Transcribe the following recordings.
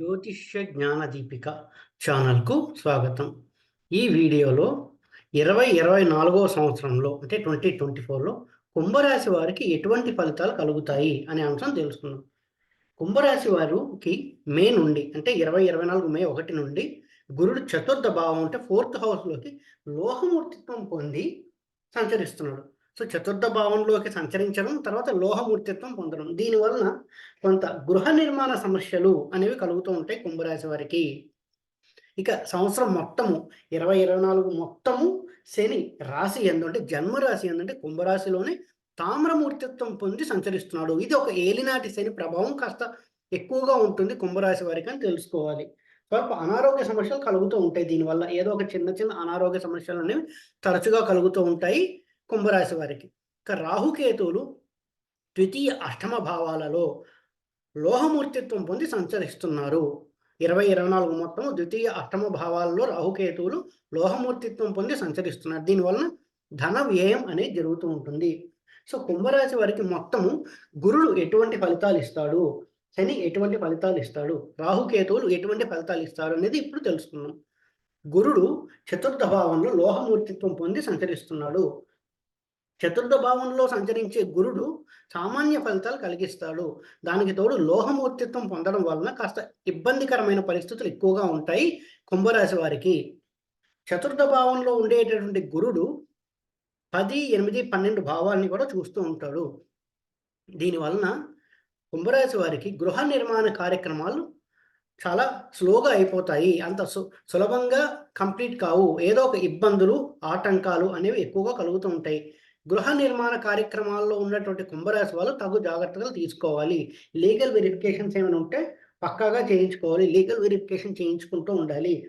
జ్యోతిష్య జ్ఞాన దీపిక ఛానల్కు స్వాగతం. ఈ వీడియోలో ఇరవై ఇరవై నాలుగవ సంవత్సరంలో అంటే ట్వంటీ ట్వంటీ ఫోర్లో కుంభరాశి వారికి ఎటువంటి ఫలితాలు కలుగుతాయి అనే అంశం తెలుసుకుందాం. కుంభరాశి వారికి మే నుండి అంటే ఇరవై ఇరవై నాలుగు మే ఒకటి నుండి గురుడు చతుర్థ భావం అంటే ఫోర్త్ హౌస్లోకి లోహమూర్తిత్వం పొంది సంచరిస్తున్నాడు. సో చతుర్థ భావంలోకి సంచరించడం తర్వాత లోహమూర్తిత్వం పొందడం. దీనివలన కొంత గృహ నిర్మాణ సమస్యలు అనేవి కలుగుతూ ఉంటాయి కుంభరాశి వారికి. ఇక సంవత్సరం మొత్తము ఇరవై ఇరవై నాలుగు మొత్తము శని రాశి ఎందుకంటే జన్మరాశి ఏంటంటే కుంభరాశిలోనే తామ్రమూర్తిత్వం పొంది సంచరిస్తున్నాడు. ఇది ఒక ఏలినాటి శని ప్రభావం కాస్త ఎక్కువగా ఉంటుంది కుంభరాశి వారికి అని తెలుసుకోవాలి. స్వల్ప అనారోగ్య సమస్యలు కలుగుతూ ఉంటాయి. దీనివల్ల ఏదో ఒక చిన్న చిన్న అనారోగ్య సమస్యలు అనేవి తరచుగా కలుగుతూ ఉంటాయి. కుంభరాశి వారికి. ఇక రాహుకేతువులు ద్వితీయ అష్టమ భావాలలో లోహమూర్తిత్వం పొంది సంచరిస్తున్నారు. ఇరవై ఇరవై నాలుగు మొత్తం ద్వితీయ అష్టమ భావాలలో రాహుకేతువులు లోహమూర్తిత్వం పొంది సంచరిస్తున్నారు. దీనివలన ధన వ్యయం అనేది జరుగుతూ ఉంటుంది. సో కుంభరాశి వారికి మొత్తము గురుడు ఎటువంటి ఫలితాలు ఇస్తాడు? శని ఎటువంటి ఫలితాలు ఇస్తాడు? రాహుకేతువులు ఎటువంటి ఫలితాలు ఇస్తారు అనేది ఇప్పుడు తెలుసుకుందాం. గురుడు చతుర్థ భావంలో లోహమూర్తిత్వం పొంది సంచరిస్తున్నాడు. చతుర్థ భావంలో సంచరించే గురుడు సామాన్య ఫలితాలు కలిగిస్తాడు. దానికి తోడు లోహమూర్తిత్వం పొందడం వలన కాస్త ఇబ్బందికరమైన పరిస్థితులు ఎక్కువగా ఉంటాయి కుంభరాశి వారికి. చతుర్థ భావంలో ఉండేటటువంటి గురుడు పది ఎనిమిది పన్నెండు భావాల్ని కూడా చూస్తూ ఉంటాడు. దీనివలన కుంభరాశి వారికి గృహ నిర్మాణ కార్యక్రమాలు చాలా స్లోగా అయిపోతాయి. అంత సు సులభంగా కంప్లీట్ కావు. ఏదో ఒక ఇబ్బందులు ఆటంకాలు అనేవి ఎక్కువగా కలుగుతూ ఉంటాయి. గృహ నిర్మాణ కార్యక్రమాల్లో ఉన్నటువంటి కుంభరాశి వాళ్ళు తగు జాగ్రత్తలు తీసుకోవాలి. లీగల్ వెరిఫికేషన్స్ ఏమైనా ఉంటే పక్కాగా చేయించుకోవాలి. లీగల్ వెరిఫికేషన్ చేయించుకుంటూ ఉండాలి.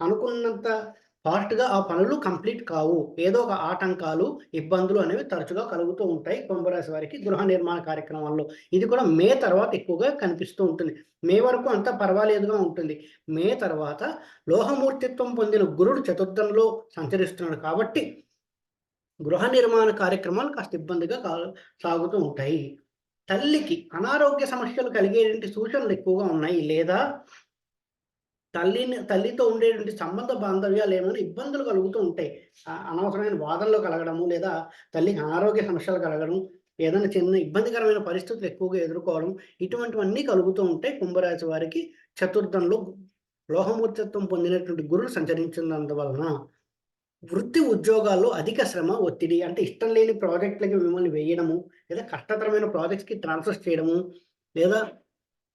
అనుకున్నంత ఫాస్ట్గా ఆ పనులు కంప్లీట్ కావు. ఏదో ఒక ఆటంకాలు ఇబ్బందులు అనేవి తరచుగా కలుగుతూ ఉంటాయి కుంభరాశి వారికి గృహ నిర్మాణ కార్యక్రమాల్లో. ఇది కూడా మే తర్వాత ఎక్కువగా కనిపిస్తూ ఉంటుంది. మే వరకు అంతా పర్వాలేదుగా ఉంటుంది. మే తర్వాత లోహమూర్తిత్వం పొందిన గురుడు చతుర్థంలో సంచరిస్తున్నాడు కాబట్టి గృహ నిర్మాణ కార్యక్రమాలు కాస్త ఇబ్బందిగా సాగుతూ ఉంటాయి. తల్లికి అనారోగ్య సమస్యలు కలిగేటువంటి సూచనలు ఎక్కువగా ఉన్నాయి లేదా? తల్లిని తల్లితో ఉండేటువంటి సంబంధ బాంధవ్యాలు ఏమైనా ఇబ్బందులు కలుగుతూ ఉంటాయి. అనవసరమైన వాదనలు కలగడము లేదా తల్లికి అనారోగ్య సమస్యలు కలగడం ఏదైనా చిన్న ఇబ్బందికరమైన పరిస్థితులు ఎక్కువగా ఎదుర్కోవడం ఇటువంటివన్నీ కలుగుతూ ఉంటాయి. కుంభరాశి వారికి చతుర్థంలో లోహమూర్తిత్వం పొందినటువంటి గురుడు సంచరించినందువలన వృత్తి ఉద్యోగాల్లో అధిక శ్రమ ఒత్తిడి అంటే ఇష్టం లేని ప్రాజెక్టులకి మిమ్మల్ని వేయడము లేదా కష్టతరమైన ప్రాజెక్ట్స్కి ట్రాన్స్ఫర్ చేయడము లేదా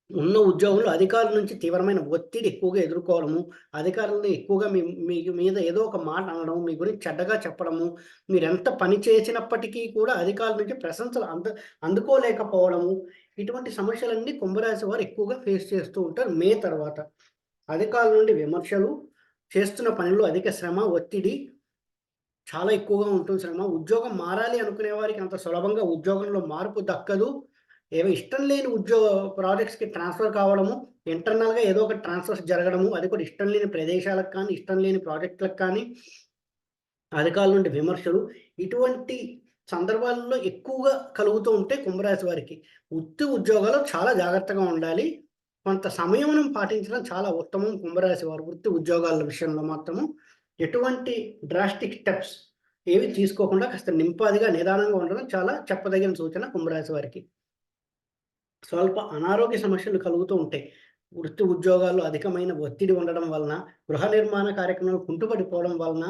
ఉన్న ఉద్యోగంలో అధికారుల నుంచి తీవ్రమైన ఒత్తిడి ఎక్కువగా ఎదుర్కోవడము అధికారులను ఎక్కువగా మీ మీ మీద ఏదో ఒక మాట అనడం మీ గురించి చెడ్డగా చెప్పడము మీరు ఎంత పని చేసినప్పటికీ కూడా అధికారుల నుంచి ప్రశంసలు అంద అందుకోలేకపోవడము ఇటువంటి సమస్యలన్నీ కుంభరాశి వారు ఎక్కువగా ఫేస్ చేస్తూ ఉంటారు మే తర్వాత. అధికారుల నుండి విమర్శలు చేస్తున్న పనిలో అధిక శ్రమ ఒత్తిడి చాలా ఎక్కువగా ఉంటుంది శ్రమ ఉద్యోగం మారాలి అనుకునే వారికి అంత సులభంగా ఉద్యోగంలో మార్పు దక్కదు. ఏమో ఇష్టం లేని ఉద్యోగ ప్రాజెక్ట్స్కి ట్రాన్స్ఫర్ కావడము ఇంటర్నల్గా ఏదో ఒక ట్రాన్స్ఫర్స్ జరగడము అది కూడా ఇష్టం లేని ప్రదేశాలకు కానీ ఇష్టం లేని ప్రాజెక్టులకు కానీ అధికారుల నుండి విమర్శలు ఇటువంటి సందర్భాల్లో ఎక్కువగా కలుగుతూ ఉంటే కుంభరాశి వారికి వృత్తి ఉద్యోగాలు చాలా జాగ్రత్తగా ఉండాలి. కొంత సమయం పాటించడం చాలా ఉత్తమం కుంభరాశి వారు వృత్తి ఉద్యోగాల విషయంలో మాత్రము. ఎటువంటి డ్రాస్టిక్ స్టెప్స్ ఏవి తీసుకోకుండా కాస్త నింపాదిగా నిదానంగా ఉండడం చాలా చెప్పదగిన సూచన కుంభరాశి వారికి. స్వల్ప అనారోగ్య సమస్యలు కలుగుతూ ఉంటాయి. వృత్తి ఉద్యోగాల్లో అధికమైన ఒత్తిడి ఉండడం వలన గృహ నిర్మాణ కార్యక్రమాలు కుంటుపడిపోవడం వలన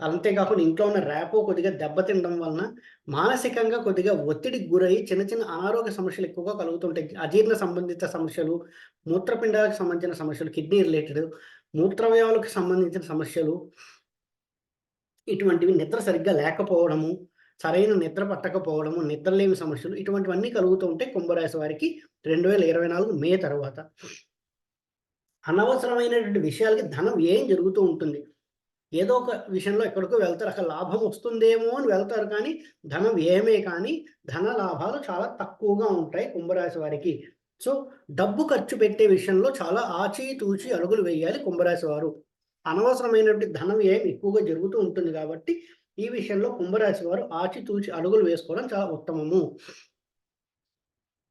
అంతేకాకుండా ఇంట్లో ఉన్న ర్యాపో కొద్దిగా దెబ్బతినడం వలన మానసికంగా కొద్దిగా ఒత్తిడికి గురై చిన్న చిన్న అనారోగ్య సమస్యలు ఎక్కువగా కలుగుతుంటాయి అజీర్ణ సంబంధిత సమస్యలు మూత్రపిండాలకు సంబంధించిన సమస్యలు కిడ్నీ రిలేటెడ్ మూత్రవయాలకు సంబంధించిన సమస్యలు ఇటువంటివి నిద్ర సరిగ్గా లేకపోవడము సరైన నిద్ర పట్టకపోవడము నిద్రలేమి సమస్యలు ఇటువంటివన్నీ కలుగుతూ ఉంటాయి కుంభరాశి వారికి రెండు వేల ఇరవై నాలుగు మే తర్వాత. అనవసరమైనటువంటి విషయాలకి ధనం ఏం జరుగుతూ ఉంటుంది? ఏదో ఒక విషయంలో ఎక్కడికో వెళ్తారు అక్కడ లాభం వస్తుందేమో అని వెళ్తారు కానీ ధనం ఏమే కానీ ధన లాభాలు చాలా తక్కువగా ఉంటాయి కుంభరాశి వారికి. సో డబ్బు ఖర్చు పెట్టే విషయంలో చాలా ఆచి తూచి అడుగులు వేయాలి కుంభరాశి వారు. అనవసరమైనటువంటి ధనం ఏం ఎక్కువగా జరుగుతూ ఉంటుంది కాబట్టి ఈ విషయంలో కుంభరాశి వారు ఆచితూచి అడుగులు వేసుకోవడం చాలా ఉత్తమము.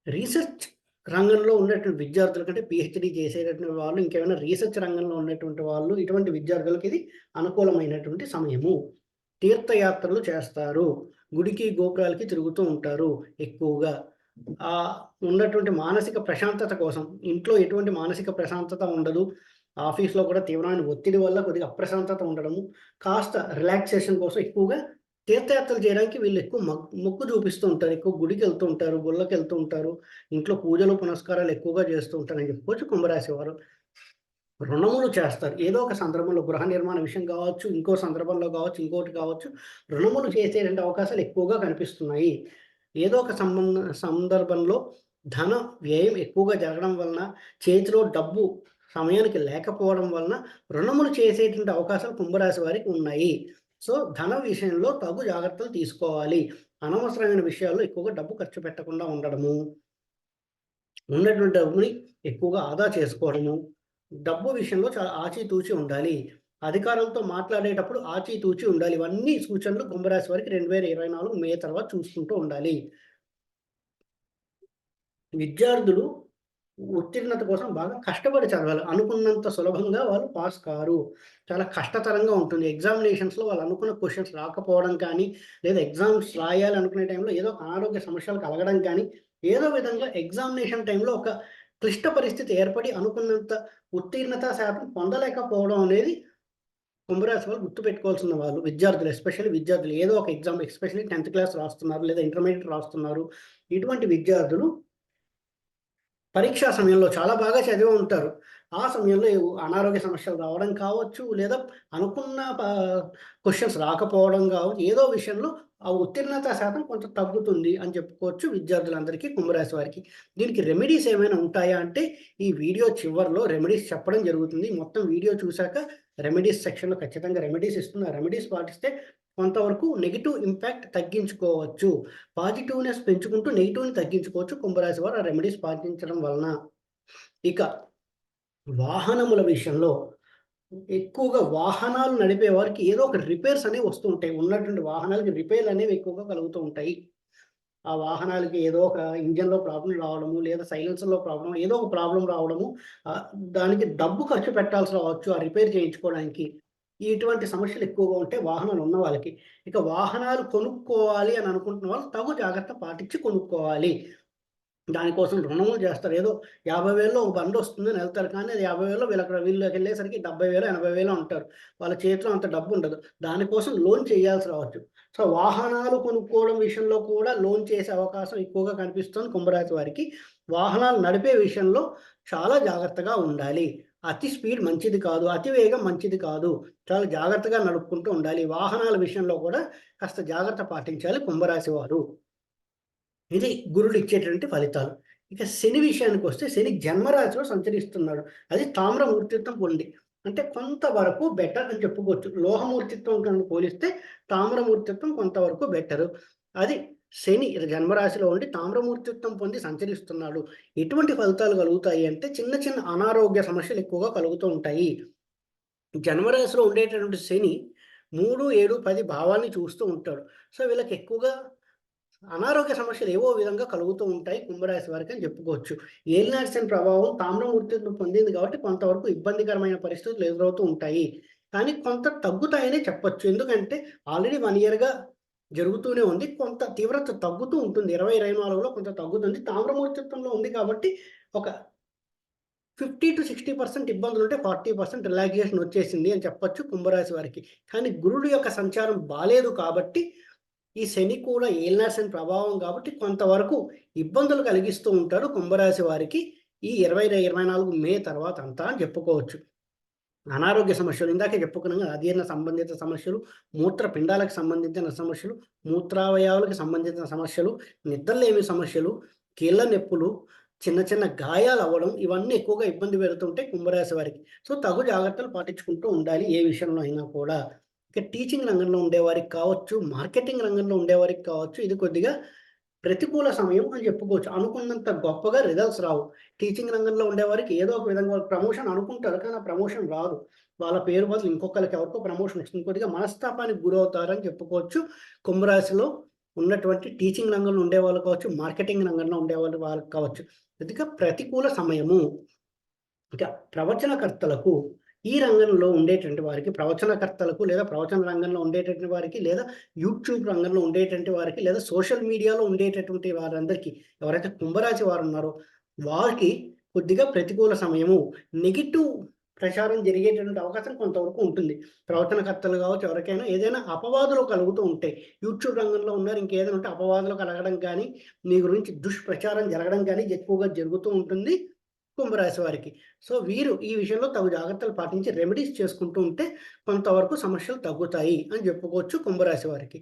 రీసెర్చ్ రంగంలో ఉన్నటువంటి విద్యార్థుల కంటే పిహెచ్డి చేసేటటువంటి వాళ్ళు ఇంకేమైనా రీసెర్చ్ రంగంలో ఉన్నటువంటి వాళ్ళు ఇటువంటి విద్యార్థులకు ఇది అనుకూలమైనటువంటి సమయము. తీర్థయాత్రలు చేస్తారు. గుడికి గోపురాలకి తిరుగుతూ ఉంటారు ఎక్కువగా. ఉన్నటువంటి మానసిక ప్రశాంతత కోసం ఇంట్లో ఎటువంటి మానసిక ప్రశాంతత ఉండదు. ఆఫీస్లో కూడా తీవ్రమైన ఒత్తిడి వల్ల కొద్దిగా అప్రశాంతత ఉండడము కాస్త రిలాక్సేషన్ కోసం ఎక్కువగా తీర్థయాత్రలు చేయడానికి వీళ్ళు ఎక్కువ మొక్కు చూపిస్తూ ఉంటారు. ఎక్కువ గుడికి వెళ్తూ ఉంటారు గుళ్ళకి వెళ్తూ ఉంటారు ఇంట్లో పూజలు పునస్కారాలు ఎక్కువగా చేస్తూ ఉంటారని చెప్పుకోవచ్చు కుంభరాశి వారు. రుణములు చేస్తారు. ఏదో ఒక సందర్భంలో గృహ నిర్మాణ విషయం కావచ్చు ఇంకో సందర్భంలో కావచ్చు ఇంకోటి కావచ్చు రుణములు చేసేటువంటి అవకాశాలు ఎక్కువగా కనిపిస్తున్నాయి. ఏదో ఒక సంబంధ సందర్భంలో ధన వ్యయం ఎక్కువగా జరగడం వలన చేతిలో డబ్బు సమయానికి లేకపోవడం వలన రుణములు చేసేటువంటి అవకాశాలు కుంభరాశి వారికి ఉన్నాయి. సో ధన విషయంలో తగు జాగ్రత్తలు తీసుకోవాలి. అనవసరమైన విషయాల్లో ఎక్కువగా డబ్బు ఖర్చు పెట్టకుండా ఉండడము. ఉన్నటువంటి డబ్బుని ఎక్కువగా ఆదా చేసుకోవడము. డబ్బు విషయంలో చాలా ఆచితూచి ఉండాలి. అధికారులతో మాట్లాడేటప్పుడు ఆచితూచి ఉండాలి. ఇవన్నీ సూచనలు కుంభరాశి వారికి రెండు వేల ఇరవై నాలుగు మే తర్వాత చూసుకుంటూ ఉండాలి. విద్యార్థులు ఉత్తీర్ణత కోసం బాగా కష్టపడి చదవాలి. అనుకున్నంత సులభంగా వాళ్ళు పాస్ కారు. చాలా కష్టతరంగా ఉంటుంది. ఎగ్జామినేషన్స్లో వాళ్ళు అనుకున్న క్వశ్చన్స్ రాకపోవడం కానీ లేదా ఎగ్జామ్స్ రాయాలి అనుకునే టైంలో ఏదో అనారోగ్య సమస్యలు కలగడం కానీ ఏదో విధంగా ఎగ్జామినేషన్ టైంలో ఒక క్లిష్ట పరిస్థితి ఏర్పడి అనుకున్నంత ఉత్తీర్ణత శాతం పొందలేకపోవడం అనేది కుంభరాశి వాళ్ళు గుర్తుపెట్టుకోవాల్సిన వాళ్ళు విద్యార్థులు ఎస్పెషల్లీ విద్యార్థులు ఏదో ఒక ఎగ్జామ్ ఎస్పెషల్లీ టెన్త్ క్లాస్ రాస్తున్నారు లేదా ఇంటర్మీడియట్ రాస్తున్నారు. ఇటువంటి విద్యార్థులు పరీక్షా సమయంలో చాలా బాగా చదివి ఉంటారు. ఆ సమయంలో అనారోగ్య సమస్యలు రావడం కావచ్చు లేదా అనుకున్న క్వశ్చన్స్ రాకపోవడం కావచ్చు ఏదో విషయంలో ఆ ఉత్తీర్ణత శాతం కొంత తగ్గుతుంది అని చెప్పుకోవచ్చు విద్యార్థులందరికీ కుంభరాశి వారికి. దీనికి రెమెడీస్ ఏమైనా ఉంటాయా అంటే ఈ వీడియో చివరిలో రెమెడీస్ చెప్పడం జరుగుతుంది. మొత్తం వీడియో చూశాక రెమెడీస్ సెక్షన్లో ఖచ్చితంగా రెమెడీస్ ఇస్తుంది. ఆ రెమెడీస్ పాటిస్తే కొంతవరకు నెగిటివ్ ఇంపాక్ట్ తగ్గించుకోవచ్చు. పాజిటివ్నెస్ పెంచుకుంటూ నెగిటివ్ని తగ్గించుకోవచ్చు కుంభరాశి వారు ఆ రెమెడీస్ పాటించడం వలన. ఇక వాహనముల విషయంలో ఎక్కువగా వాహనాలు నడిపే వారికి ఏదో ఒక రిపేర్స్ అనేవి వస్తూ ఉంటాయి. ఉన్నటువంటి వాహనాలకి రిపేర్లు అనేవి ఎక్కువగా కలుగుతూ ఉంటాయి. ఆ వాహనాలకి ఏదో ఒక ఇంజన్లో ప్రాబ్లం రావడము లేదా సైలెన్సర్లో ప్రాబ్లం ఏదో ఒక ప్రాబ్లం రావడము దానికి డబ్బు ఖర్చు పెట్టాల్సి రావచ్చు ఆ రిపేర్ చేయించుకోవడానికి. ఇటువంటి సమస్యలు ఎక్కువగా ఉంటే వాహనాలు ఉన్న వాళ్ళకి. ఇక వాహనాలు కొనుక్కోవాలి అని అనుకుంటున్న వాళ్ళు తగు జాగ్రత్త పాటించి కొనుక్కోవాలి. దానికోసం రుణములు చేస్తారు. ఏదో యాభై వేలలో ఒక బండి వస్తుందని వెళ్తారు కానీ అది యాభై వేలు అక్కడ వీళ్ళకి వెళ్ళేసరికి డెబ్బై వేలు ఎనభై వేలు ఉంటారు వాళ్ళ చేతిలో అంత డబ్బు ఉండదు. దానికోసం లోన్ చేయాల్సి రావచ్చు. సో వాహనాలు కొనుక్కోవడం విషయంలో కూడా లోన్ చేసే అవకాశం ఎక్కువగా కనిపిస్తుంది కుంభరాశి వారికి. వాహనాలు నడిపే విషయంలో చాలా జాగ్రత్తగా ఉండాలి. అతి స్పీడ్ మంచిది కాదు. అతి వేగం మంచిది కాదు. చాలా జాగ్రత్తగా నడుపుకుంటూ ఉండాలి. వాహనాల విషయంలో కూడా కాస్త జాగ్రత్త పాటించాలి కుంభరాశి వారు. ఇది గురుడు ఇచ్చేటువంటి ఫలితాలు. ఇక శని విషయానికి వస్తే శని జన్మరాశిలో సంచరిస్తున్నాడు. అది తామ్రమూర్తిత్వం పొంది. అంటే కొంతవరకు బెటర్ అని చెప్పుకోవచ్చు. లోహమూర్తిత్వం కనుక పోలిస్తే తామ్రమూర్తిత్వం కొంతవరకు బెటర్ అది శని జన్మరాశిలో ఉండి తామ్రమూర్తిత్వం పొంది సంచరిస్తున్నాడు. ఎటువంటి ఫలితాలు కలుగుతాయి అంటే చిన్న చిన్న అనారోగ్య సమస్యలు ఎక్కువగా కలుగుతూ ఉంటాయి. జన్మరాశిలో ఉండేటటువంటి శని మూడు ఏడు పది భావాన్ని చూస్తూ ఉంటాడు. సో వీళ్ళకి ఎక్కువగా అనారోగ్య సమస్యలు ఏవో విధంగా కలుగుతూ ఉంటాయి కుంభరాశి వారికి అని చెప్పుకోవచ్చు. ఏలినాడ్సన్ ప్రభావం తామ్రమూర్తిని పొందింది కాబట్టి కొంతవరకు ఇబ్బందికరమైన పరిస్థితులు ఎదురవుతూ ఉంటాయి. కానీ కొంత తగ్గుతాయనే చెప్పొచ్చు. ఎందుకంటే ఆల్రెడీ వన్ ఇయర్గా జరుగుతూనే ఉంది. కొంత తీవ్రత తగ్గుతూ ఉంటుంది. ఇరవై ఇరవై నాలుగులో కొంత తగ్గుతుంది. తామ్రమూర్తిత్వంలో ఉంది కాబట్టి ఒక ఫిఫ్టీ టు సిక్స్టీ పర్సెంట్ ఇబ్బందులు ఉంటే ఫార్టీ పర్సెంట్ రిలాక్సేషన్ వచ్చేసింది అని చెప్పొచ్చు కుంభరాశి వారికి. కానీ గురుడు యొక్క సంచారం బాగాలేదు కాబట్టి ఈ శని కూడా ఏలినాశని ప్రభావం కాబట్టి కొంతవరకు ఇబ్బందులు కలిగిస్తూ ఉంటారు కుంభరాశి వారికి ఈ ఇరవై ఇరవై నాలుగు మే తర్వాత అంతా అని చెప్పుకోవచ్చు. అనారోగ్య సమస్యలు ఇందాకే చెప్పుకున్నాం కదా అధీర్ణ సంబంధిత సమస్యలు మూత్రపిండాలకు సంబంధించిన సమస్యలు మూత్రావయవాలకు సంబంధించిన సమస్యలు నిద్రలేమి సమస్యలు కీళ్ళ నొప్పులు చిన్న చిన్న గాయాలు అవ్వడం ఇవన్నీ ఎక్కువగా ఇబ్బంది పెడుతుంటే కుంభరాశి వారికి. సో తగు జాగ్రత్తలు పాటించుకుంటూ ఉండాలి ఏ విషయంలో అయినా కూడా. ఇక టీచింగ్ రంగంలో ఉండేవారికి కావచ్చు మార్కెటింగ్ రంగంలో ఉండేవారికి కావచ్చు ఇది కొద్దిగా ప్రతికూల సమయం అని చెప్పుకోవచ్చు. అనుకున్నంత గొప్పగా రిజల్ట్స్ రావు. టీచింగ్ రంగంలో ఉండేవారికి ఏదో ఒక విధంగా ప్రమోషన్ అనుకుంటారు కానీ ఆ ప్రమోషన్ రాదు. వాళ్ళ పేరు బదులు ఇంకొకరికి ఎవరికో ప్రమోషన్ వస్తుంది కొద్దిగా మనస్తాపానికి గురవుతారని చెప్పుకోవచ్చు. కుంభరాశిలో ఉన్నటువంటి టీచింగ్ రంగంలో ఉండేవాళ్ళు కావచ్చు మార్కెటింగ్ రంగంలో ఉండేవాళ్ళు వాళ్ళకి కావచ్చు. ఇక ప్రతికూల సమయము. ఇక ప్రవచనకర్తలకు ఈ రంగంలో ఉండేటువంటి వారికి ప్రవచనకర్తలకు లేదా ప్రవచన రంగంలో ఉండేటటువంటి వారికి లేదా యూట్యూబ్ రంగంలో ఉండేటువంటి వారికి లేదా సోషల్ మీడియాలో ఉండేటటువంటి వారందరికీ ఎవరైతే కుంభరాశి వారు ఉన్నారో వారికి కొద్దిగా ప్రతికూల సమయము నెగిటివ్ ప్రచారం జరిగేటటువంటి అవకాశం కొంతవరకు ఉంటుంది. ప్రవర్తనకర్తలు కావచ్చు ఎవరికైనా ఏదైనా అపవాదులు కలుగుతూ ఉంటాయి యూట్యూబ్ రంగంలో ఉన్నారు ఇంకేదైనా ఉంటే అపవాదులు కలగడం కానీ మీ గురించి దుష్ప్రచారం జరగడం కానీ ఎక్కువగా జరుగుతూ ఉంటుంది. కుంభరాశి వారికి. సో వీరు ఈ విషయంలో తగు జాగ్రత్తలు పాటించి రెమెడీస్ చేసుకుంటూ ఉంటే కొంతవరకు సమస్యలు తగ్గుతాయి అని చెప్పుకోవచ్చు కుంభరాశి వారికి.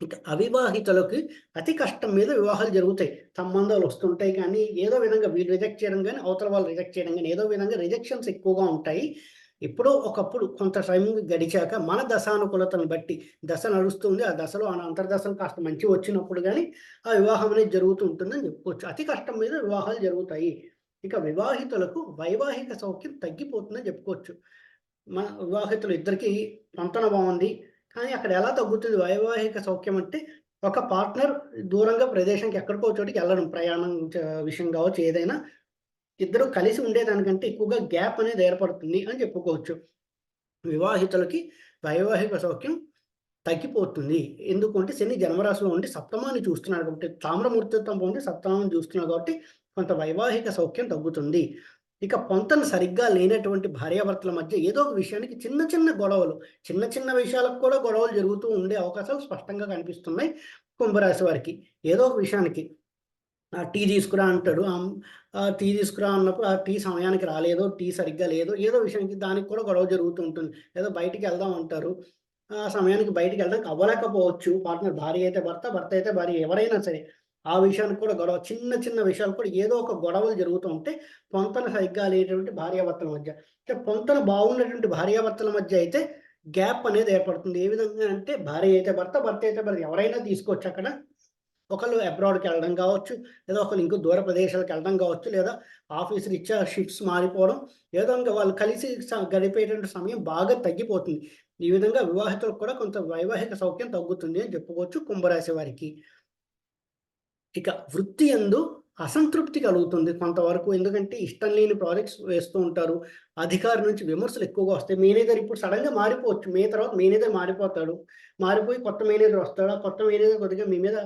ఇంకా అవివాహితులకి అతి కష్టం మీద వివాహాలు జరుగుతాయి. సంబంధాలు వస్తుంటాయి కానీ ఏదో విధంగా వీళ్ళు రిజెక్ట్ చేయడం కానీ అవతల వాళ్ళు రిజెక్ట్ చేయడం కానీ ఏదో విధంగా రిజెక్షన్స్ ఎక్కువగా ఉంటాయి. ఎప్పుడో ఒకప్పుడు కొంత టైం గడిచాక మన దశానుకూలతను బట్టి దశ నడుస్తుంది. ఆ దశలో ఆ అంతర్దశలు కాస్త మంచి వచ్చినప్పుడు కానీ ఆ వివాహం అనేది జరుగుతూ ఉంటుందని చెప్పుకోవచ్చు. అతి కష్టం మీద వివాహాలు జరుగుతాయి. ఇక వివాహితులకు వైవాహిక సౌఖ్యం తగ్గిపోతుందని చెప్పుకోవచ్చు. మన వివాహితులు ఇద్దరికి పంతన బాగుంది. కానీ అక్కడ ఎలా తగ్గుతుంది? వైవాహిక సౌఖ్యం అంటే ఒక పార్ట్నర్ దూరంగా ప్రదేశానికి ఎక్కడికో చోటికి వెళ్ళడం ప్రయాణం విషయం కావచ్చు ఏదైనా. ఇద్దరు కలిసి ఉండేదానికంటే ఎక్కువగా గ్యాప్ అనేది ఏర్పడుతుంది అని చెప్పుకోవచ్చు. వివాహితులకి వైవాహిక సౌఖ్యం తగ్గిపోతుంది. ఎందుకంటే శని జన్మరాశిలో ఉండి సప్తమాన్ని చూస్తున్నాడు కాబట్టి తామ్రమూర్తిత్వం ఉండి సప్తమాన్ని చూస్తున్నాడు కాబట్టి కొంత వైవాహిక సౌఖ్యం తగ్గుతుంది. ఇక పొంతను సరిగ్గా లేనటువంటి భార్యాభర్తల మధ్య ఏదో ఒక విషయానికి చిన్న చిన్న గొడవలు చిన్న చిన్న విషయాలకు కూడా గొడవలు జరుగుతూ ఉండే అవకాశాలు స్పష్టంగా కనిపిస్తున్నాయి కుంభరాశి వారికి. ఏదో ఒక విషయానికి ఆ టీ తీసుకురా అంటాడు. ఆ టీ తీసుకురా అన్నప్పుడు ఆ టీ సమయానికి రాలేదో టీ సరిగ్గా లేదో ఏదో విషయానికి దానికి కూడా గొడవ జరుగుతూ ఉంటుంది. ఏదో బయటికి వెళ్దాం అంటారు. ఆ సమయానికి బయటికి వెళ్ళడానికి అవ్వలేకపోవచ్చు. పార్ట్నర్ భార్య అయితే భర్త భర్త అయితే భార్య ఎవరైనా సరే. ఆ విషయానికి కూడా గొడవ చిన్న చిన్న విషయాలు కూడా ఏదో ఒక గొడవలు జరుగుతూ ఉంటే పొంతన సరిగ్గా లేనటువంటి భార్యాభర్తల మధ్య అంటే పొంతన బాగున్నటువంటి భార్యాభర్తల మధ్య అయితే గ్యాప్ అనేది ఏర్పడుతుంది. ఏ విధంగా అంటే భార్య అయితే భర్త భర్త అయితే భర్త. ఎవరైనా తీసుకోవచ్చు అక్కడ ఒకళ్ళు అబ్రాడ్కి వెళ్ళడం కావచ్చు లేదా ఒకళ్ళు ఇంకో దూర ప్రదేశాలకు వెళ్ళడం కావచ్చు లేదా ఆఫీస్ రీత్యా షిఫ్ట్స్ మారిపోవడం ఏదో ఇంకా వాళ్ళు కలిసి గడిపేటువంటి సమయం బాగా తగ్గిపోతుంది. ఈ విధంగా వివాహితులకు కూడా కొంత వైవాహిక సౌఖ్యం తగ్గుతుంది అని చెప్పుకోవచ్చు కుంభరాశి వారికి. ఇక వృత్తి ఎందు అసంతృప్తి కలుగుతుంది కొంతవరకు. ఎందుకంటే ఇష్టం లేని ప్రాజెక్ట్స్ వేస్తూ ఉంటారు. అధికారి నుంచి విమర్శలు ఎక్కువగా వస్తాయి. మేనేజర్ ఇప్పుడు సడన్గా మారిపోవచ్చు. మే తర్వాత మేనేజర్ మారిపోతాడు. మారిపోయి కొత్త మేనేజర్ వస్తాడు? ఆ కొత్త మేనేజర్ కొద్దిగా మీ మీద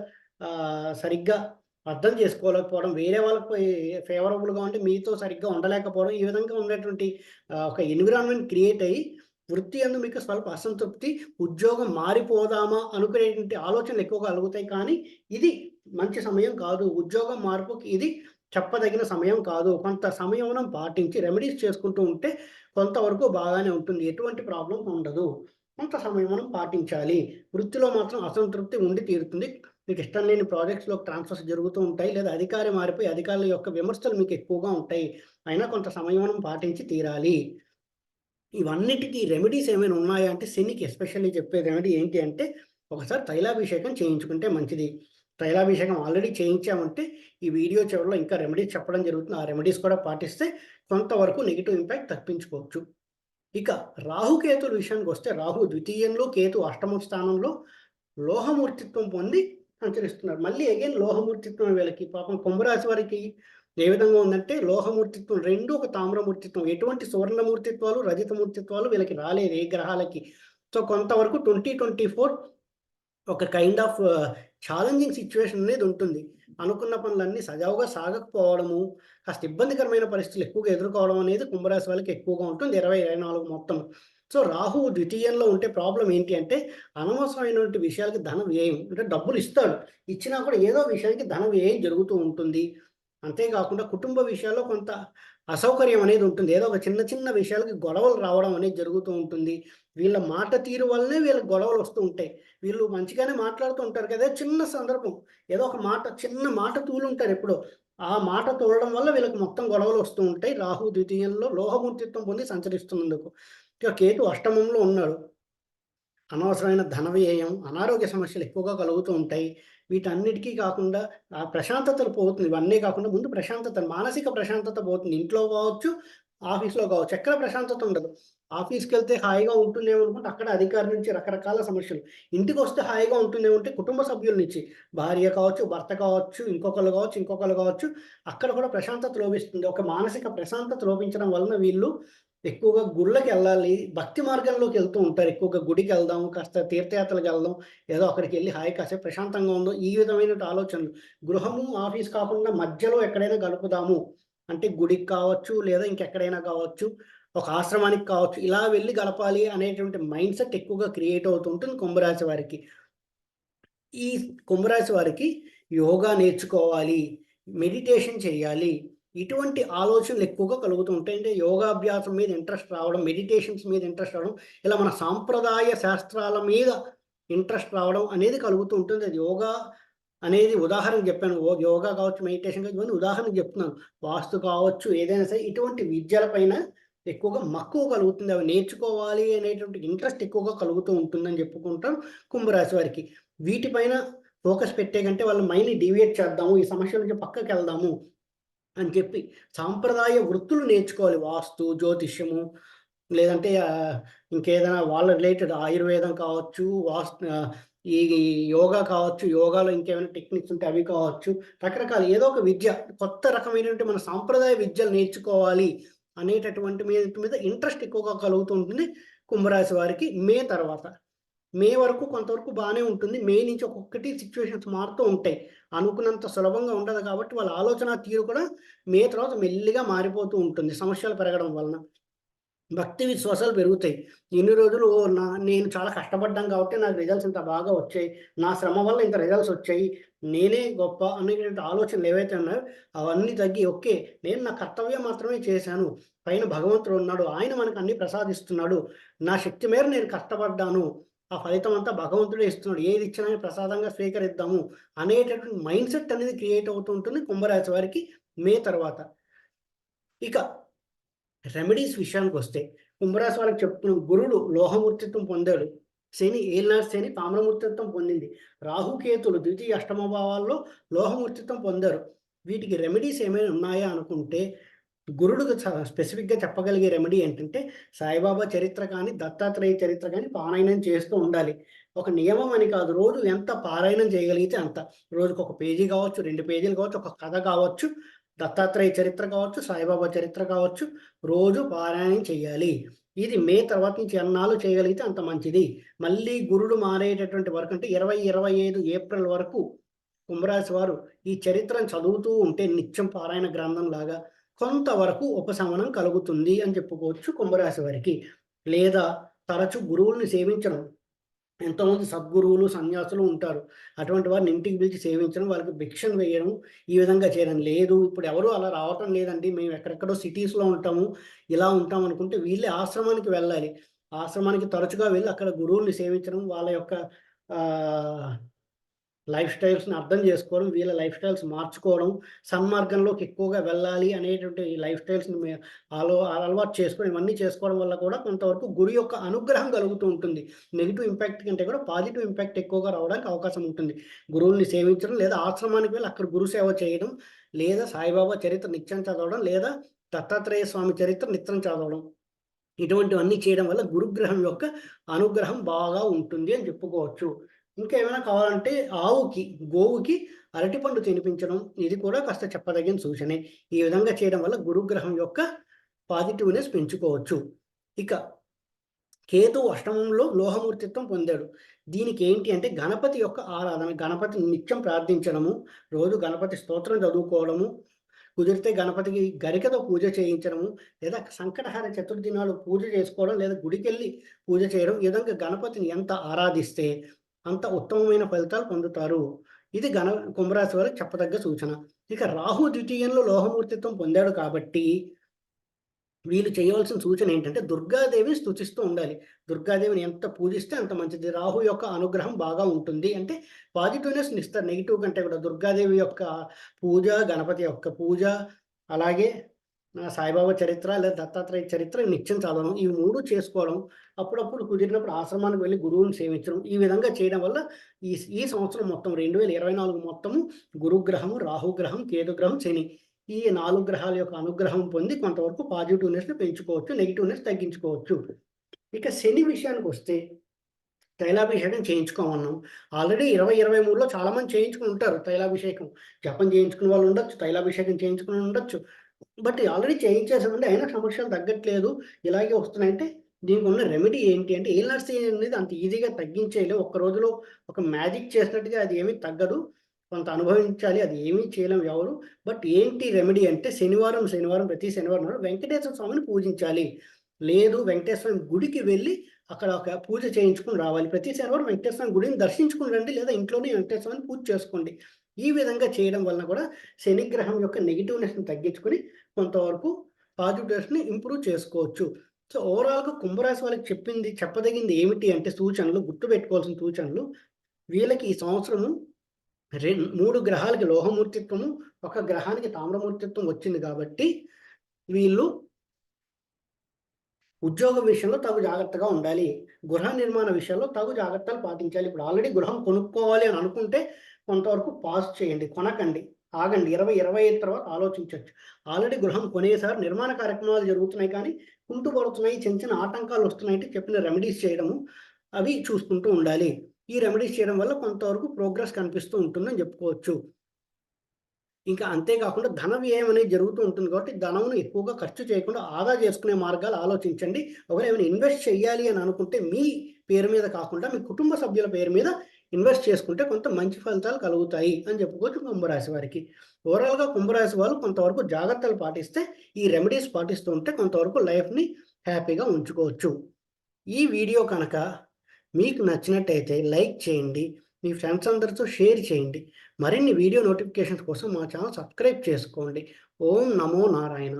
సరిగ్గా అర్థం చేసుకోలేకపోవడం వేరే వాళ్ళకి ఫేవరబుల్గా ఉంటే మీతో సరిగ్గా ఉండలేకపోవడం ఈ విధంగా ఉండేటువంటి ఒక ఎన్విరాన్మెంట్ క్రియేట్ అయ్యి వృత్తి అందు మీకు స్వల్ప అసంతృప్తి ఉద్యోగం మారిపోదామా అనుకునేటువంటి ఆలోచనలు ఎక్కువగా కలుగుతాయి కానీ ఇది మంచి సమయం కాదు. ఉద్యోగం మార్పుకి ఇది చెప్పదగిన సమయం కాదు. కొంత సమయం పాటించి రెమెడీస్ చేసుకుంటూ ఉంటే కొంతవరకు బాగానే ఉంటుంది. ఎటువంటి ప్రాబ్లం ఉండదు. కొంత సమయం మనం పాటించాలి. వృత్తిలో మాత్రం అసంతృప్తి ఉండి తీరుతుంది. మీకు ఇష్టం లేని ప్రాజెక్ట్స్లో ట్రాన్స్ఫర్స్ జరుగుతూ ఉంటాయి. లేదా అధికారి మారిపోయి అధికారుల యొక్క విమర్శలు మీకు ఎక్కువగా ఉంటాయి. అయినా కొంత సమయం పాటించి తీరాలి. ఇవన్నిటికీ రెమెడీస్ ఏమైనా ఉన్నాయా అంటే శనికి ఎస్పెషల్లీ చెప్పేది రెమెడీ ఏంటి అంటే ఒకసారి తైలాభిషేకం చేయించుకుంటే మంచిది. తైలాభిషేకం ఆల్రెడీ చేయించామంటే ఈ వీడియో చివరిలో ఇంకా రెమెడీస్ చెప్పడం జరుగుతుంది. ఆ రెమెడీస్ కూడా పాటిస్తే కొంతవరకు నెగిటివ్ ఇంపాక్ట్ తప్పించుకోవచ్చు. ఇక రాహుకేతుల విషయానికి వస్తే రాహు ద్వితీయంలో కేతు అష్టమ స్థానంలో లోహమూర్తిత్వం పొంది సంచరిస్తున్నారు. మళ్ళీ అగైన్ లోహమూర్తిత్వం వీళ్ళకి పాపం కుంభరాశి వారికి ఏ విధంగా ఉందంటే లోహమూర్తిత్వం రెండు ఒక తామ్రమూర్తిత్వం. ఎటువంటి సువర్ణమూర్తిత్వాలు రజితమూర్తిత్వాలు వీళ్ళకి రాలేదు ఏ గ్రహాలకి. సో కొంతవరకు ట్వంటీ ట్వంటీ ఫోర్ ఒక కైండ్ ఆఫ్ ఛాలెంజింగ్ సిచ్యువేషన్ అనేది ఉంటుంది. అనుకున్న పనులన్నీ సజావుగా సాగకపోవడము కాస్త ఇబ్బందికరమైన పరిస్థితులు ఎక్కువగా ఎదుర్కోవడం అనేది కుంభరాశి వాళ్ళకి ఎక్కువగా ఉంటుంది. ఇరవై ఇరవై నాలుగు మొత్తం. సో రాహు ద్వితీయంలో ఉంటే ప్రాబ్లం ఏంటి అంటే అనవసరమైనటువంటి విషయాలకి ధన వ్యయం అంటే డబ్బులు ఇస్తాడు. ఇచ్చినా కూడా ఏదో విషయానికి ధన వ్యయం జరుగుతూ ఉంటుంది. అంతేకాకుండా కుటుంబ విషయాల్లో కొంత అసౌకర్యం అనేది ఉంటుంది. ఏదో ఒక చిన్న చిన్న విషయాలకి గొడవలు రావడం అనేది జరుగుతూ ఉంటుంది. వీళ్ళ మాట తీరు వల్లనే వీళ్ళకి గొడవలు వస్తూ ఉంటాయి. వీళ్ళు మంచిగానే మాట్లాడుతూ ఉంటారు కదా. చిన్న సందర్భం. ఏదో ఒక మాట చిన్న మాట తూలుంటారు ఎప్పుడో. ఆ మాట తోలడం వల్ల వీళ్ళకి మొత్తం గొడవలు వస్తూ ఉంటాయి. రాహు ద్వితీయంలో లోహమూర్తిత్వం పొంది సంచరిస్తున్నందుకు. ఇక కేతు అష్టమంలో ఉన్నాడు. అనవసరమైన ధన వ్యయం అనారోగ్య సమస్యలు ఎక్కువగా కలుగుతూ ఉంటాయి. వీటన్నిటికీ కాకుండా ఆ ప్రశాంతతలు పోతుంది. ఇవన్నీ కాకుండా ముందు ప్రశాంతత మానసిక ప్రశాంతత పోతుంది. ఇంట్లో కావచ్చు ఆఫీస్లో కావచ్చు ఎక్కడ ప్రశాంతత ఉండదు. ఆఫీస్కి వెళ్తే హాయిగా ఉంటుందేమో అనుకుంటే అక్కడ అధికారి నుంచి రకరకాల సమస్యలు. ఇంటికి వస్తే హాయిగా ఉంటుందేమో అంటే కుటుంబ సభ్యుల నుంచి భార్య కావచ్చు భర్త కావచ్చు ఇంకొకరు కావచ్చు ఇంకొకరు కావచ్చు అక్కడ కూడా ప్రశాంతత లోపిస్తుంది. ఒక మానసిక ప్రశాంతత లోపించడం వలన వీళ్ళు ఎక్కువగా గుళ్ళకి వెళ్ళాలి భక్తి మార్గంలోకి వెళ్తూ ఉంటారు. ఎక్కువగా గుడికి వెళ్దాం కాస్త తీర్థయాత్రలకు వెళ్దాం ఏదో అక్కడికి వెళ్ళి హాయి కాసే ప్రశాంతంగా ఉందో ఈ విధమైన ఆలోచనలు. గృహము ఆఫీస్ కాకుండా మధ్యలో ఎక్కడైనా గడుపుదాము. అంటే గుడికి కావచ్చు లేదా ఇంకెక్కడైనా కావచ్చు ఒక ఆశ్రమానికి కావచ్చు ఇలా వెళ్ళి గడపాలి అనేటువంటి మైండ్ సెట్ ఎక్కువగా క్రియేట్ అవుతుంటుంది కుంభరాశి వారికి. ఈ కుంభరాశి వారికి యోగా నేర్చుకోవాలి మెడిటేషన్ చేయాలి ఇటువంటి ఆలోచనలు ఎక్కువగా కలుగుతూ ఉంటాయి. అంటే యోగాభ్యాసం మీద ఇంట్రెస్ట్ రావడం మెడిటేషన్స్ మీద ఇంట్రెస్ట్ రావడం ఇలా మన సాంప్రదాయ శాస్త్రాల మీద ఇంట్రెస్ట్ రావడం అనేది కలుగుతూ ఉంటుంది. అది యోగా అనేది ఉదాహరణ చెప్పాను. యోగా కావచ్చు మెడిటేషన్ కావచ్చు ఇవన్నీ ఉదాహరణ చెప్తున్నాను. వాస్తు కావచ్చు ఏదైనా సరే ఇటువంటి విద్యల పైన ఎక్కువగా మక్కువ కలుగుతుంది. అవి నేర్చుకోవాలి అనేటువంటి ఇంట్రెస్ట్ ఎక్కువగా కలుగుతూ ఉంటుందని చెప్పుకుంటాం కుంభరాశి వారికి. వీటిపైన ఫోకస్ పెట్టే కంటే వాళ్ళ మైండ్ డివియేట్ చేద్దాము. ఈ సమస్య నుంచి పక్కకి వెళ్దాము అని చెప్పి సాంప్రదాయ వృత్తులు నేర్చుకోవాలి. వాస్తు జ్యోతిష్యము లేదంటే ఇంకేదైనా వాళ్ళ రిలేటెడ్ ఆయుర్వేదం కావచ్చు వాస్తు ఈ యోగా కావచ్చు యోగాలో ఇంకేమైనా టెక్నిక్స్ ఉంటే అవి కావచ్చు రకరకాల. ఏదో ఒక విద్య కొత్త రకమైనటువంటి మన సాంప్రదాయ విద్యలు నేర్చుకోవాలి అనేటటువంటి మీద మీద ఇంట్రెస్ట్ ఎక్కువగా కలుగుతూ ఉంటుంది కుంభరాశి వారికి మే తర్వాత. మే వరకు కొంతవరకు బాగానే ఉంటుంది. మే నుంచి ఒక్కొక్కటి సిచ్యువేషన్స్ మారుతూ ఉంటాయి. అనుకున్నంత సులభంగా ఉండదు కాబట్టి వాళ్ళ ఆలోచన తీరు కూడా మే తర్వాత మెల్లిగా మారిపోతూ ఉంటుంది. సమస్యలు పెరగడం వలన భక్తి విశ్వాసాలు పెరుగుతాయి. ఎన్ని రోజులు నా నేను చాలా కష్టపడ్డాను కాబట్టి నాకు రిజల్ట్స్ ఇంత బాగా వచ్చాయి. నా శ్రమ వల్ల ఇంత రిజల్ట్స్ వచ్చాయి. నేనే గొప్ప అనేటువంటి ఆలోచనలు ఏవైతే ఉన్నాయో అవన్నీ తగ్గి ఓకే నేను నా కర్తవ్యం మాత్రమే చేశాను. పైన భగవంతుడు ఉన్నాడు. ఆయన మనకు అన్ని ప్రసాదిస్తున్నాడు. నా శక్తి మేర నేను కష్టపడ్డాను. ఆ ఫలితం అంతా భగవంతుడే ఇస్తున్నాడు. ఏది ఇచ్చినా ప్రసాదంగా స్వీకరిద్దాము అనేటటువంటి మైండ్ సెట్ అనేది క్రియేట్ అవుతూ ఉంటుంది కుంభరాశి వారికి మే తర్వాత. ఇక రెమెడీస్ విషయానికి వస్తే కుంభరాశి వారికి చెప్తున్న గురుడు లోహమూర్తిత్వం పొందాడు. శని ఏలినాడు శని తామ్రమూర్తిత్వం పొందింది. రాహుకేతులు ద్వితీయ అష్టమ భావాల్లో లోహమూర్తిత్వం పొందారు. వీటికి రెమెడీస్ ఏమైనా ఉన్నాయా అనుకుంటే గురుడు స్పెసిఫిక్గా చెప్పగలిగే రెమెడీ ఏంటంటే సాయిబాబా చరిత్ర కానీ దత్తాత్రేయ చరిత్ర కానీ పారాయణం చేస్తూ ఉండాలి. ఒక నియమం అని కాదు రోజు ఎంత పారాయణం చేయగలిగితే అంత. రోజుకు ఒక పేజీ కావచ్చు రెండు పేజీలు కావచ్చు ఒక కథ కావచ్చు దత్తాత్రేయ చరిత్ర కావచ్చు సాయిబాబా చరిత్ర కావచ్చు రోజు పారాయణం చేయాలి. ఇది మే తర్వాత నుంచి ఎన్నాళ్ళు చేయగలిగితే అంత మంచిది. మళ్ళీ గురుడు మారేటటువంటి వరకు అంటే ఇరవై ఇరవై ఐదు ఏప్రిల్ వరకు కుంభరాశి వారు ఈ చరిత్రను చదువుతూ ఉంటే నిత్యం పారాయణ గ్రంథం లాగా కొంతవరకు ఉపశమనం కలుగుతుంది అని చెప్పుకోవచ్చు కుంభరాశి వారికి. లేదా తరచు గురువుల్ని సేవించడం. ఎంతోమంది సద్గురువులు సన్యాసులు ఉంటారు. అటువంటి వారిని ఇంటికి పిలిచి సేవించడం వాళ్ళకి భిక్షను వేయడం ఈ విధంగా చేయడం. లేదు ఇప్పుడు ఎవరు అలా రావటం లేదండి. మేము ఎక్కడెక్కడో సిటీస్లో ఉంటాము ఇలా ఉంటాం అనుకుంటే వీళ్ళే ఆశ్రమానికి వెళ్ళాలి. ఆశ్రమానికి తరచుగా వెళ్ళి అక్కడ గురువుల్ని సేవించడం వాళ్ళ యొక్క లైఫ్ స్టైల్స్ని అర్థం చేసుకోవడం వీళ్ళ లైఫ్ స్టైల్స్ మార్చుకోవడం సన్మార్గంలోకి ఎక్కువగా వెళ్ళాలి అనేటువంటి లైఫ్ స్టైల్స్ని అలో అలవాటు చేసుకోవడం ఇవన్నీ చేసుకోవడం వల్ల కూడా కొంతవరకు గురి యొక్క అనుగ్రహం కలుగుతూ ఉంటుంది. నెగిటివ్ ఇంపాక్ట్ కంటే కూడా పాజిటివ్ ఇంపాక్ట్ ఎక్కువగా రావడానికి అవకాశం ఉంటుంది. గురువుల్ని సేవించడం లేదా ఆశ్రమానికి వెళ్ళి అక్కడ గురు సేవ చేయడం లేదా సాయిబాబా చరిత్ర నిత్యం చదవడం లేదా దత్తాత్రేయ స్వామి చరిత్ర నిత్యం చదవడం. ఇటువంటివన్నీ చేయడం వల్ల గురుగ్రహం యొక్క అనుగ్రహం బాగా ఉంటుంది అని చెప్పుకోవచ్చు. ఇంకా ఏమైనా కావాలంటే ఆవుకి గోవుకి అరటిపండు తినిపించడం ఇది కూడా కాస్త చెప్పదగిన సూచనే. ఈ విధంగా చేయడం వల్ల గురుగ్రహం యొక్క పాజిటివ్నెస్ పెంచుకోవచ్చు. ఇక కేతు అష్టమంలో లోహమూర్తిత్వం పొందాడు. దీనికి ఏంటి అంటే గణపతి యొక్క ఆరాధన గణపతి నిత్యం ప్రార్థించడము రోజు గణపతి స్తోత్రం చదువుకోవడము కుదిరితే గణపతికి గరికతో పూజ చేయించడము లేదా సంకటహార చతుర్థి నాడు పూజ చేసుకోవడం లేదా గుడికెళ్ళి పూజ చేయడం ఈ విధంగా గణపతిని ఎంత ఆరాధిస్తే అంత ఉత్తమమైన ఫలితాలు పొందుతారు. ఇది గణ కుంభరాశి వారికి చెప్పదగ్గ సూచన. ఇక రాహు ద్వితీయంలో లోహమూర్తిత్వం పొందాడు కాబట్టి వీళ్ళు చేయవలసిన సూచన ఏంటంటే దుర్గాదేవిని స్థుతిస్తూ ఉండాలి. దుర్గాదేవిని ఎంత పూజిస్తే అంత మంచిది. రాహు యొక్క అనుగ్రహం బాగా ఉంటుంది. అంటే పాజిటివ్నెస్ ఇస్తారు నెగిటివ్ కంటే కూడా దుర్గాదేవి యొక్క పూజ గణపతి యొక్క పూజ అలాగే సాయిబాబా చరిత్ర లేదా దత్తాత్రేయ చరిత్ర నిత్యం చదవడం ఈ మూడు చేసుకోవడం అప్పుడప్పుడు కుదిరినప్పుడు ఆశ్రమానికి వెళ్ళి గురువుని సేవించడం. ఈ విధంగా చేయడం వల్ల ఈ ఈ సంవత్సరం మొత్తం రెండు వేల ఇరవై నాలుగు మొత్తము గురుగ్రహము రాహుగ్రహం కేతుగ్రహం శని. ఈ నాలుగు గ్రహాల యొక్క అనుగ్రహం పొంది కొంతవరకు పాజిటివ్నెస్ని పెంచుకోవచ్చు నెగిటివ్నెస్ తగ్గించుకోవచ్చు. ఇక శని విషయానికి వస్తే తైలాభిషేకం చేయించుకోమన్నాం. ఆల్రెడీ ఇరవై ఇరవై మూడులో చాలామంది చేయించుకుని ఉంటారు తైలాభిషేకం. జపం చేయించుకునే వాళ్ళు ఉండొచ్చు తైలాభిషేకం చేయించుకుని ఉండొచ్చు. బట్ ఆల్రెడీ చేయించేసామంటే అయినా సమస్యలు తగ్గట్లేదు. ఇలాగే వస్తున్నాయంటే దీనికి ఉన్న రెమెడీ ఏంటి అంటే ఏలర్సీ అనేది అంత ఈజీగా తగ్గించేయలేం. ఒక్క రోజులో ఒక మ్యాజిక్ చేసినట్టుగా అది ఏమీ తగ్గదు. కొంత అనుభవించాలి అది ఏమీ చేయలేం ఎవరు. బట్ ఏంటి రెమెడీ అంటే శనివారం శనివారం ప్రతి శనివారం నాడు వెంకటేశ్వర స్వామిని పూజించాలి. లేదు వెంకటేశ్వర స్వామి గుడికి వెళ్ళి అక్కడ ఒక పూజ చేయించుకుని రావాలి. ప్రతి శనివారం వెంకటేశ్వర స్వామి గుడిని దర్శించుకుని రండి. లేదా ఇంట్లోనే వెంకటేశ్వర స్వామిని పూజ చేసుకోండి. ఈ విధంగా చేయడం వలన కూడా శనిగ్రహం యొక్క నెగిటివ్నెస్ని తగ్గించుకొని కొంతవరకు పాజిటివ్నెస్ని ఇంప్రూవ్ చేసుకోవచ్చు. సో ఓవరాల్గా కుంభరాశి వాళ్ళకి చెప్పింది చెప్పదగింది ఏమిటి అంటే సూచనలు గుర్తుపెట్టుకోవాల్సిన సూచనలు. వీళ్ళకి ఈ సంవత్సరము రెండు మూడు గ్రహాలకి లోహమూర్తిత్వము ఒక గ్రహానికి తామ్రమూర్తిత్వం వచ్చింది కాబట్టి వీళ్ళు ఉద్యోగ విషయంలో తగు జాగ్రత్తగా ఉండాలి. గృహ నిర్మాణ విషయంలో తగు జాగ్రత్తలు పాటించాలి. ఇప్పుడు ఆల్రెడీ గృహం కొనుక్కోవాలి అని అనుకుంటే కొంతవరకు పాస్ చేయండి కొనకండి. ఆగండి ఇరవై ఇరవై ఐదు తర్వాత ఆలోచించవచ్చు ఆల్రెడీ గృహం కొనేసారి నిర్మాణ కార్యక్రమాలు జరుగుతున్నాయి కానీ కుంటుపడుతున్నాయి చిన్న చిన్న ఆటంకాలు వస్తున్నాయి అంటే చెప్పిన రెమెడీస్ చేయడము అవి చూసుకుంటూ ఉండాలి. ఈ రెమెడీస్ చేయడం వల్ల కొంతవరకు ప్రోగ్రెస్ కనిపిస్తూ ఉంటుందని చెప్పుకోవచ్చు. ఇంకా అంతేకాకుండా ధన వ్యయం అనేది జరుగుతూ ఉంటుంది కాబట్టి ధనమును ఎక్కువగా ఖర్చు చేయకుండా ఆదా చేసుకునే మార్గాలు ఆలోచించండి. ఒకవేళ ఏమైనా ఇన్వెస్ట్ చేయాలి అని అనుకుంటే మీ పేరు మీద కాకుండా మీ కుటుంబ సభ్యుల పేరు మీద ఇన్వెస్ట్ చేసుకుంటే కొంత మంచి ఫలితాలు కలుగుతాయి అని చెప్పుకోవచ్చు కుంభరాశి వారికి. ఓవరాల్గా కుంభరాశి వాళ్ళు కొంతవరకు జాగ్రత్తలు పాటిస్తే ఈ రెమెడీస్ పాటిస్తూ ఉంటే కొంతవరకు లైఫ్ని హ్యాపీగా ఉంచుకోవచ్చు. ఈ వీడియో కనుక మీకు నచ్చినట్టయితే లైక్ చేయండి మీ ఫ్రెండ్స్ అందరితో షేర్ చేయండి మరిన్ని వీడియో నోటిఫికేషన్స్ కోసం మా ఛానల్ సబ్స్క్రైబ్ చేసుకోండి. ఓం నమో నారాయణ.